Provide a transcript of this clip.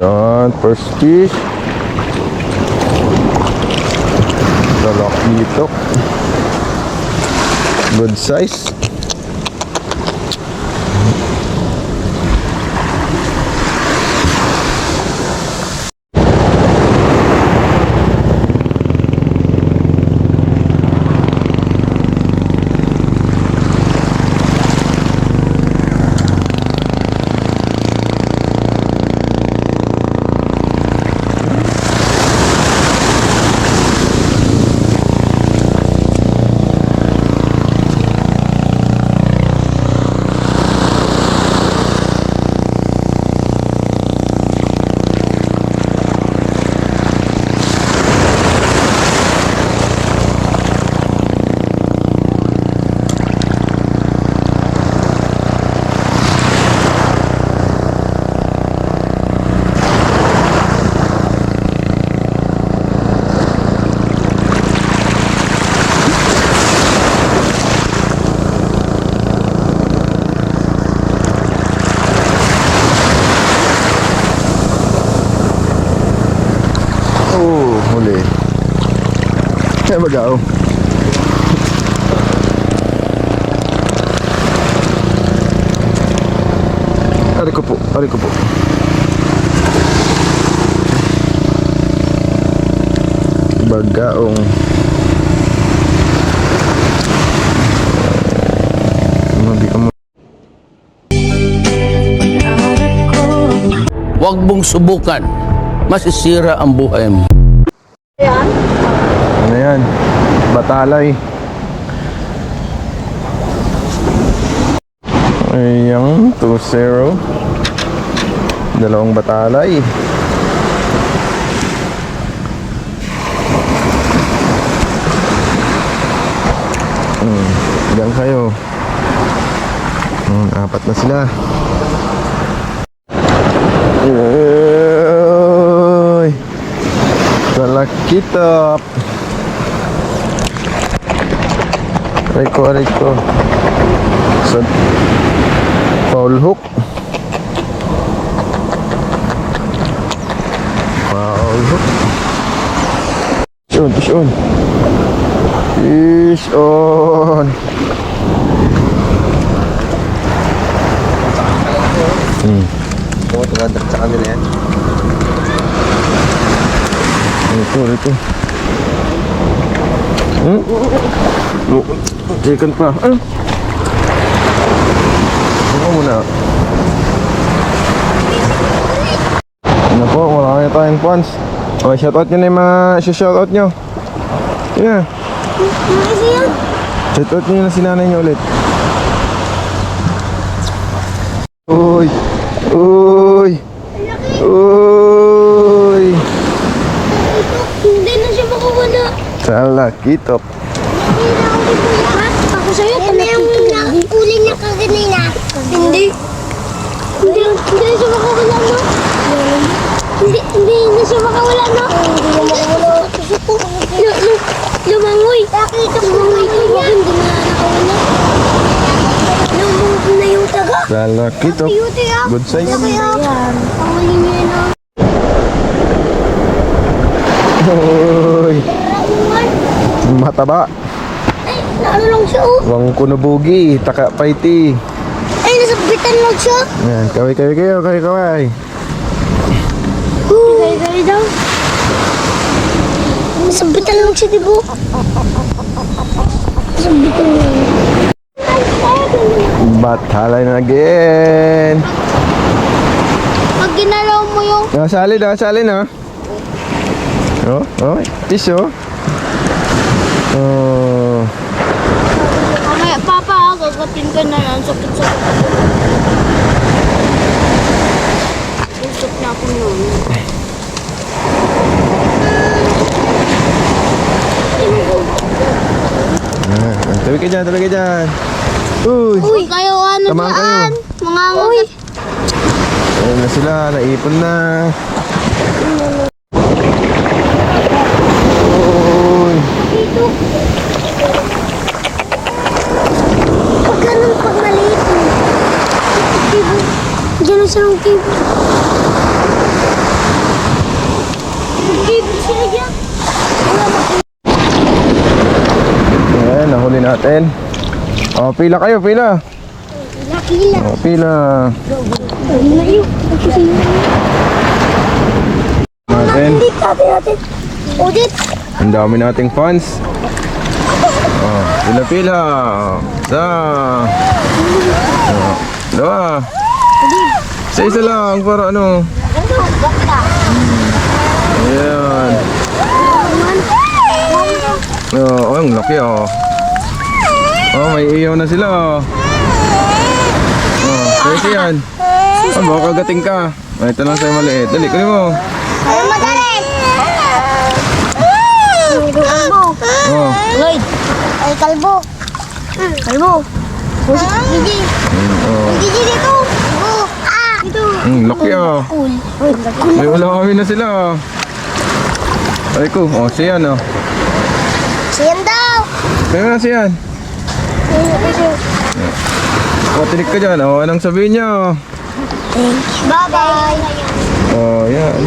Yan, first fish. Talakito. Good size. Oh, huli. Kaya magaw. Ari ko po, ari ko po. Bagaong. Huwag mong subukan. Masisira ang buhay mo. Ano yan? Batalay. Ayan, 2-0. Dalawang batalay. Hmm, ilan kayo? Hmm, apat na sila. Uy! Talakitap! Aray ko, aray ko. Sa foul hook. Foul hook. Fish on, fish on. Fish on. Hmm. Tumatak sa kanila yan. Ito, ito. Hmm? Oh, chicken pa. Ano? Ano muna? Ano po, wala kayo tayong funds. O, shoutout nyo na yung mga shoutout nyo. Yun na. Shoutout nyo na si nanay nyo ulit. Uy! Uy! Uy! Hindi na siya Hindi na ako sa'yo, yung nakikuli niya kaganina? Hindi. Hindi, hindi na siya makawala, no? Hindi, hindi na siya makawala, no? Hindi na makawala. Lu, lu, lumangoy. Nakita ko lumangoy ko niya. Hindi na nakawala. Lumangoy na yung taga. Salakitop. Beauty, ah. Good size. Kaya, ang huli niya na. Uy! Mataba. Ay, naano lang siya, oh. Wang kunubugi. Taka paiti. Ay, nasabitan lang siya. Yan. Kaway, kaway kayo. Kaway, kaway. Gari-gari daw. Nasabitan lang siya, di ba? Nasabitan lang. Batalay na again. Pag ginalaw mo yung... Nakasali na, nakasali na. Oh, oh. Fish, oh. Mamaya, papa, gagatin ka na lang. Sakit-sakit. Usap na ako noon. Ah, tabi ka dyan, tabi ka dyan. Uy! Uy, kayo ano Tama kayo. dyan? Mga Uy. Ayun na sila, naipon na. Uy! Dito. Pag ganun, pag maliit. Kibo. Diyan na siya dyan. Ayan, nahuli natin. Oh, pila kayo, pila. Nakila. Oh, pila. Yun? Natin. Udit. Ang dami nating fans. Oh, pila pila. Sa. Oh, dalawa. Sa isa lang para ano. Ano? Ayan. Oh, oh, ang laki oh. Oh, may iyaw na sila oh. Oh, pwede yan. Oh, baka kagating ka. Oh, ito lang sa'yo maliit. Dali, kunin mo. Ano madali? Kalbo. Oh, Lloyd. Ay, kalbo. Kalbo. Gigi. oh. Gigi dito. Ah. Ang laki oh. Cool. May ulawin na sila oh. Ay ko, oh, siyan oh. Siyan daw. Kaya na siyan. Oh, tinik ka dyan. Oh, anong sabihin niya? oh? Bye-bye. Oh, yan.